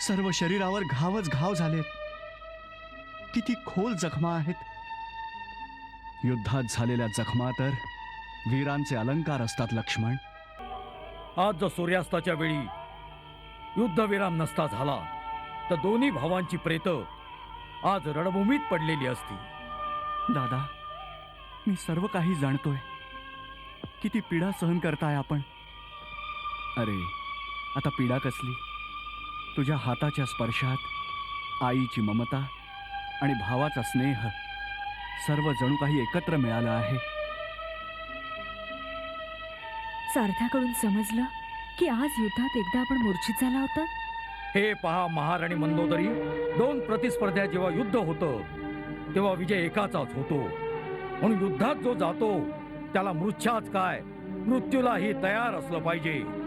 सर्व शरीरावर घावच घाव झालेत. किती खोल जखमा आहेत. युद्धात झालेल्या जखमा तर वीरांचे अलंकार असतात लक्ष्मण. आज जर सूर्यास्ताच्या वेळी युद्धविराम नसता झाला तर दोन्ही भावांची प्रेत आज रणभूमीत पडलेली असती. दादा मी सर्व काही जाणतोय. किती पीडा सहन करताय आपण? अरे आता पीडा कसली? तुझ्या हाताच्या स्पर्शात आईची ममता आणि भावाचा स्नेह सर्व जणू काही एकत्र मिळालं आहे. सारथ्याकडून समजलं की आज युद्धात एकदा आपण मूर्छित झाला होता? हे पहा महाराणी मंदोदरी. दोन प्रतिस्पर्ध्या जेव्हा युद्ध होतं तेव्हा विजय एकाचाच होतो. म्हणून युद्धात जो जातो त्याला मृच्छाच काय? मृत्यूलाही तयार असलं पाहिजे.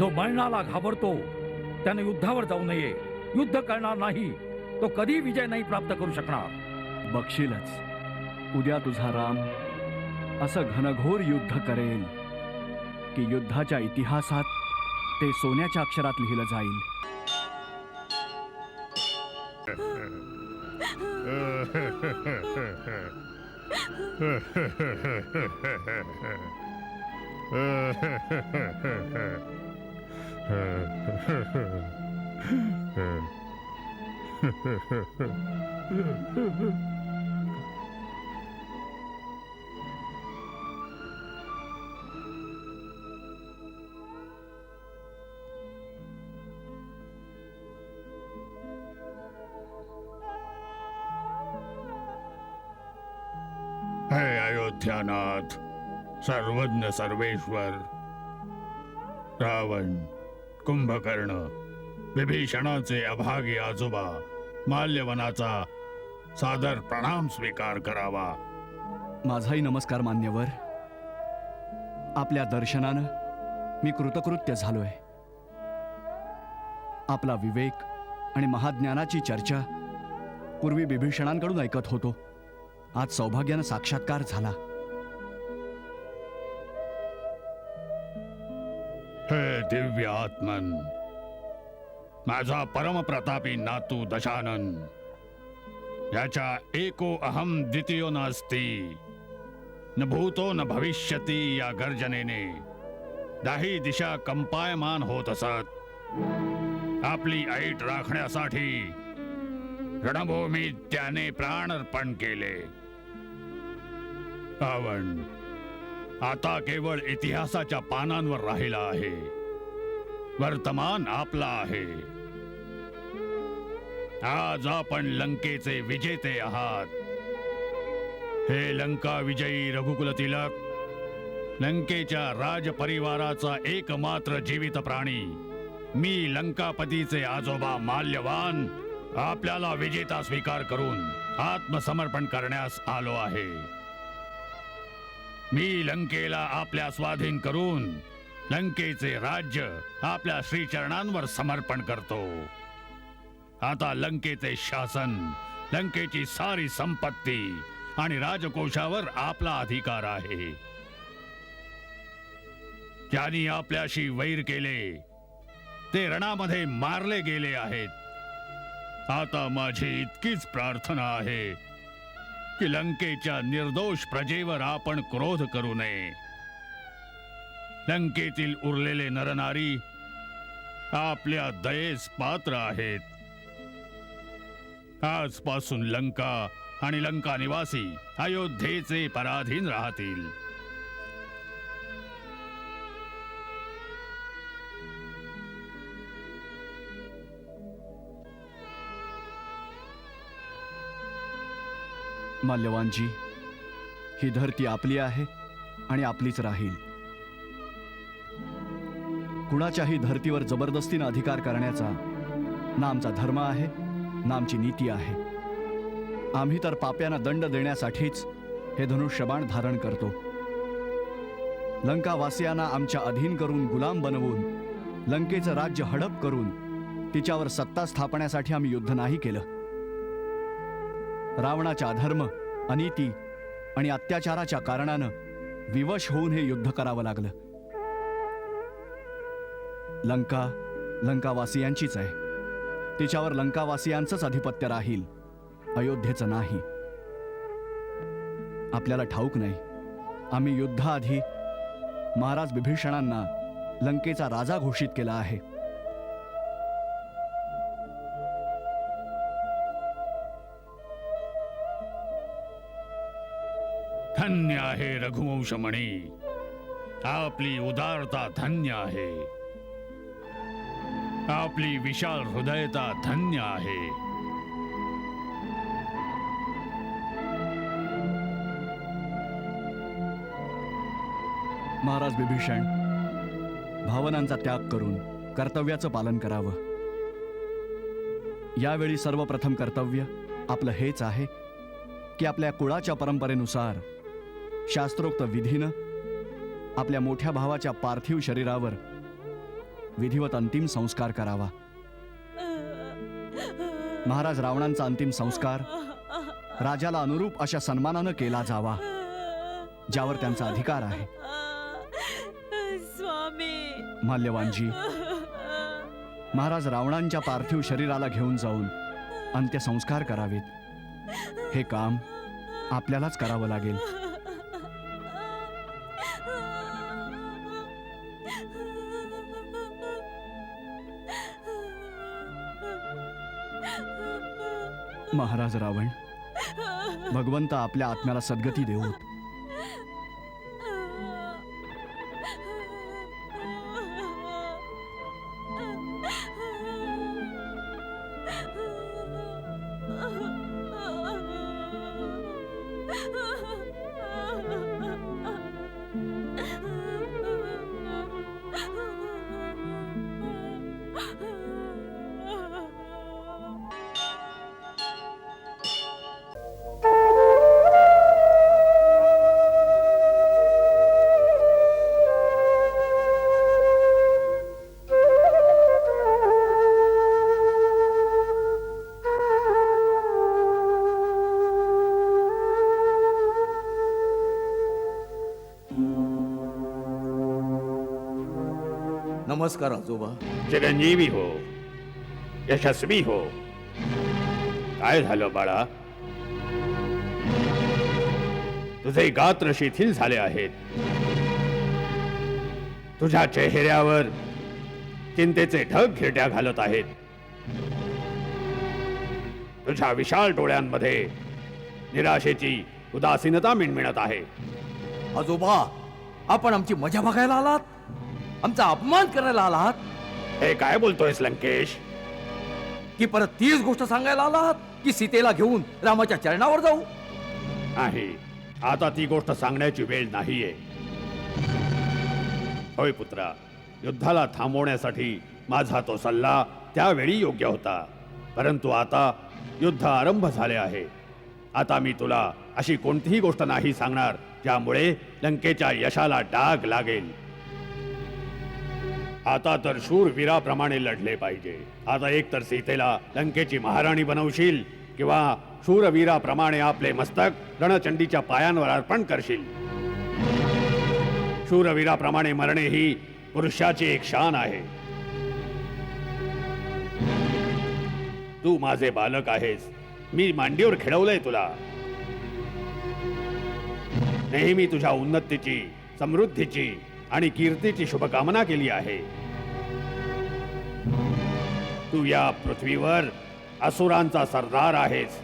जो मरणाला घाबरतो त्याने युद्धावर जाऊ नये. युद्ध करणार नाही. तो कधी विजय नाही प्राप्त करू शकणार. बघशीलच. उद्या तुझा राम असं घनघोर युद्ध करेल की युद्धाच्या इतिहासात ते सोन्याच्या अक्षरात लिहिलं जाईल. हे अयोध्यानाथ सर्वज्ञ सर्वेश्वर रावण कुंभकर्ण विभीषणाचे अभागी आजोबा माल्यवनाचा सादर प्रणाम स्वीकार करावा. माझाही नमस्कार मान्यवर. आपल्या दर्शनानं मी कृतकृत्य झालोय. आपला विवेक आणि महाज्ञानाची चर्चा पूर्वी विभीषणांकडून ऐकत होतो. आज सौभाग्यानं साक्षात्कार झाला. हे दिव्य आत्मन माझा परमप्रतापी नातू दशानन याच्या एको अहम द्वितीयो नास्ती न भूतो न भविष्यती या गर्जनेने दाही दिशा कंपायमान होत असत. आपली ऐट राखण्यासाठी रणभूमीत त्याने प्राण अर्पण केले. आवण आता केवळ इतिहासाच्या पानांवर राहिला आहे. वर्तमान आपला आहे. आज आपण लंकेचे विजेते आहात. हे लंका विजयी रघुकुल तिलक लंकेच्या राजपरिवाराचा एकमात्र जीवित प्राणी मी लंकापतीचे आजोबा माल्यवान आपल्याला विजेता स्वीकार करून आत्मसमर्पण करण्यास आलो आहे. मी लंकेला आपल्या स्वाधीन करून लंकेचे राज्य आपल्या श्रीचरणांवर समर्पण करतो. आता लंकेचे शासन लंकेची सारी संपत्ती आणि राजकोषावर आपला अधिकार आहे. ज्यांनी आपल्याशी वैर केले ते रणामध्ये मारले गेले आहेत. आता माझी इतकीच प्रार्थना आहे. की लंकेच्या निर्दोष प्रजेवर आपण क्रोध करू नये. लंकेतील उरलेले नरनारी आपल्या दयेस पात्र आहेत. आजपासून लंका आणि लंका निवासी अयोध्येचे पराधीन राहतील. माल्यवानजी ही धरती आपली आहे आणि आपलीच राहील. कुणाच्याही धर्तीवर जबरदस्तीनं अधिकार करण्याचा ना आमचा धर्म आहे ना आमची नीती आहे. आम्ही तर पाप्यांना दंड देण्यासाठीच हे धनुष्यबाण धारण करतो. लंकावासियांना आमच्या अधीन करून गुलाम बनवून लंकेचं राज्य हडप करून तिच्यावर सत्ता स्थापण्यासाठी आम्ही युद्ध नाही केलं. रावणाच्या अधर्म अनिती आणि अत्याचाराच्या कारणानं विवश होऊन हे युद्ध करावं लागलं. लंका लंकावासियांचीच आहे. तिच्यावर लंकावासियांचंच अधिपत्य राहील अयोध्येचं नाही. आपल्याला ठाऊक नाही. आम्ही युद्धाआधी महाराज बिभीषणांना लंकेचा राजा घोषित केला आहे. धन्य आहे रघुवंश म्हणे आपली उदारता धन्य आहे. आपली विशाल हृदयता धन्य आहे. महाराज बिभीषण भावनांचा त्याग करून कर्तव्याचं पालन करावं. यावेळी सर्वप्रथम कर्तव्य आपलं हेच आहे की आपल्या कुळाच्या परंपरेनुसार शास्त्रोक्त विधीनं आपल्या मोठ्या भावाच्या पार्थिव शरीरावर विधिवत अंतिम संस्कार करावा. महाराज रावणांचा अंतिम संस्कार राजाला अनुरूप अशा सन्मानानं केला जावा ज्यावर त्यांचा अधिकार आहे. स्वामी. माल्यवानजी महाराज रावणांच्या पार्थिव शरीराला घेऊन जाऊन अंत्यसंस्कार करावेत. हे काम आपल्यालाच करावं लागेल. महाराज रावण भगवंत आपल्या आत्म्याला सद्गती देऊत नमस्कार आजोबा. चिरंजीवी हो यशस्वी हो. काय झालं बाळा? तुझे गात्र शिथिल झाले आहेत. तुझ्या चेहऱ्यावर चिंतेचे ढग घिरट्या घालत आहेत. तुझ्या विशाल डोळ्यांमध्ये निराशेची उदासीनता मिणमिणत आहे. आजोबा आपण आमची मजा बघायला आलात? आमचा अपमान करायला आलात हे काय बोलतोयस लंकेश? की परत तीच गोष्ट सांगायला आलात की सीतेला घेऊन रामाच्या चरणावर जाऊ? नाही आता ती गोष्ट सांगण्याची वेळ नाहीये. होय पुत्रा युद्धाला थांबवण्यासाठी माझा तो सल्ला त्यावेळी योग्य होता. परंतु आता युद्ध आरंभ झाले आहे. आता मी तुला अशी कोणतीही गोष्ट नाही सांगणार ज्यामुळे लंकेच्या यशाला डाग लागेल. आता तर शूरवीराप्रमाणे लढले पाहिजे. आता एक तर सीतेला लंकेची महाराणी बनवशील किंवा शूरवीराप्रमाणे आपले मस्तक रणचंडीच्या पायांवर अर्पण करशील. शूरवीराप्रमाणे मरणे ही पुरुषाची एक शान आहे. तू माझे बालक आहेस. मी मांडीवर खेळवलंय तुला. नेहमी तुझ्या उन्नतीची समृद्धीची आणि कीर्तीची शुभकामना केली आहे. तू या पृथ्वीवर असुरांचा सरदार आहेस.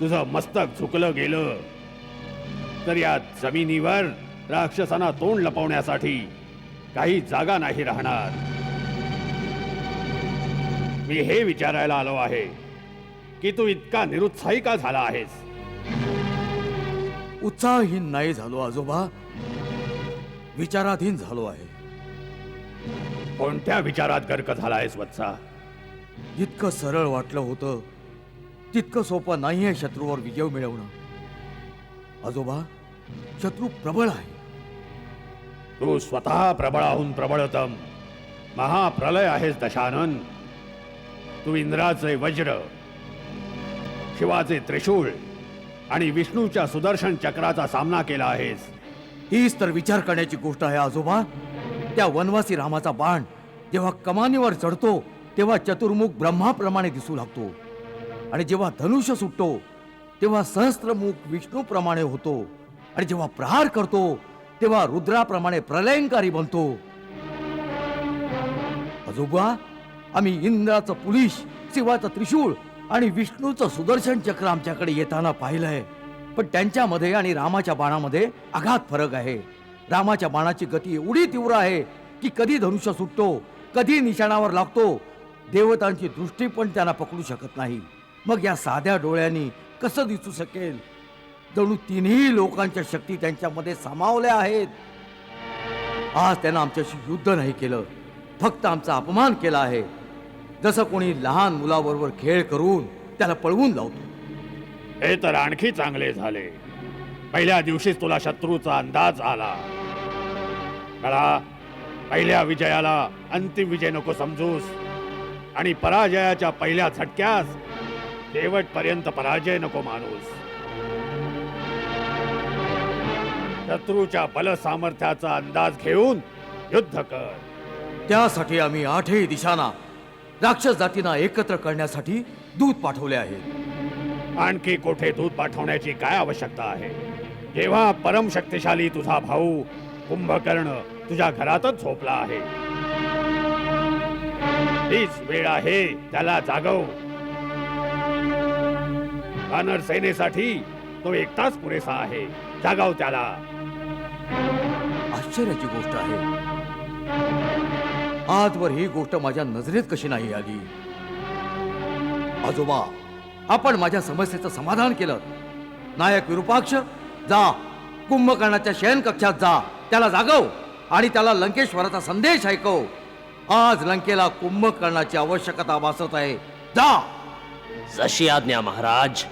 तुझं मस्तक झुकलं गेलं. तर या जमिनीवर राक्षसांना तोंड लपवण्यासाठी काही जागा नाही राहणार. मी हे विचारायला आलो आहे की तू इतका निरुत्साही का झाला आहेस. उत्साहहीन नाही झालो आजोबा. विचाराधीन झालो आहे. कोणत्या विचारात गर्क झालायस वत्सा? जितकं सरळ वाटलं होतं तितकं सोपं नाहीये शत्रूवर विजय मिळवणं. आजोबा शत्रू प्रबळ आहे. तू स्वतः प्रबळाहून प्रबळतम. महाप्रलय आहेस दशानन. तू इंद्राचे वज्र शिवाचे त्रिशूळ आणि विष्णूच्या सुदर्शन चक्राचा सामना केला आहेस. हीच तर विचार करण्याची गोष्ट आहे आजोबा. त्या वनवासी रामाचा बाण जेव्हा कमानीवर चढतो तेव्हा चतुर्मुख ब्रह्माप्रमाणे दिसू लागतो. आणि जेव्हा धनुष्य सुटतो तेव्हा सहस्त्रमुख विष्णूप्रमाणे होतो. आणि जेव्हा प्रहार करतो तेव्हा रुद्राप्रमाणे प्रलयंकारी बनतो. आजोबा आम्ही इंद्राचं पुलिश शिवाचं त्रिशूळ आणि विष्णूचं सुदर्शन चक्र आमच्याकडे येताना पाहिलंय. पण त्यांच्यामध्ये आणि रामाच्या बाणामध्ये आघात फरक आहे. रामाच्या बाणाची गती एवढी तीव्र आहे की कधी धनुष्य सुटतो कधी निशाणावर लागतो देवतांची दृष्टी पण त्यांना पकडू शकत नाही. मग या साध्या डोळ्यांनी कसं दिसू शकेल? जणू तिन्ही लोकांच्या शक्ती त्यांच्यामध्ये सामावल्या आहेत. आज त्यांना आमच्याशी युद्ध नाही केलं फक्त आमचा अपमान केला आहे. जसं कोणी लहान मुलाबरोबर खेळ करून त्याला पळवून लावतो. हे तर आणखी चांगले झाले. पहिल्या दिवशीच तुला शत्रूचा अंदाज आला. कळा पहिल्या विजयाला अंतिम विजय नको समजूस. आणि पराजयाच्या पहिल्या झटक्यास शेवटपर्यंत पराजय नको माणूस शत्रूच्या बल सामर्थ्याचा अंदाज घेऊन युद्ध कर. त्यासाठी आम्ही आठही दिशांना राक्षस जातींना एकत्र करण्यासाठी दूत पाठवले आहे आणखी कोठे दूध पाठवण्याची काय आवश्यकता आहे? जेव्हा परम शक्तिशाली तुझा भाऊ कुंभकर्ण तुझ्या घरातच झोपला आहे. हीच वेळ आहे त्याला जागव. वानर सेनेसाठी तो एकटाच पुरेसा आहे. जागाव त्याला. आश्चर्याची गोष्ट आहे. आजवर ही गोष्ट माझ्या नजरेत कशी नाही आली? आजोबा आपण माझ्या समस्येचं समाधान केलं. नायक विरूपाक्ष जा. कुंभकर्णाच्या शयन कक्षात जा. त्याला जागव आणि त्याला लंकेश्वराचा संदेश ऐकव. आज लंकेला कुंभकर्णाची आवश्यकता भासत आहे. जा. जशी आज्ञा महाराज.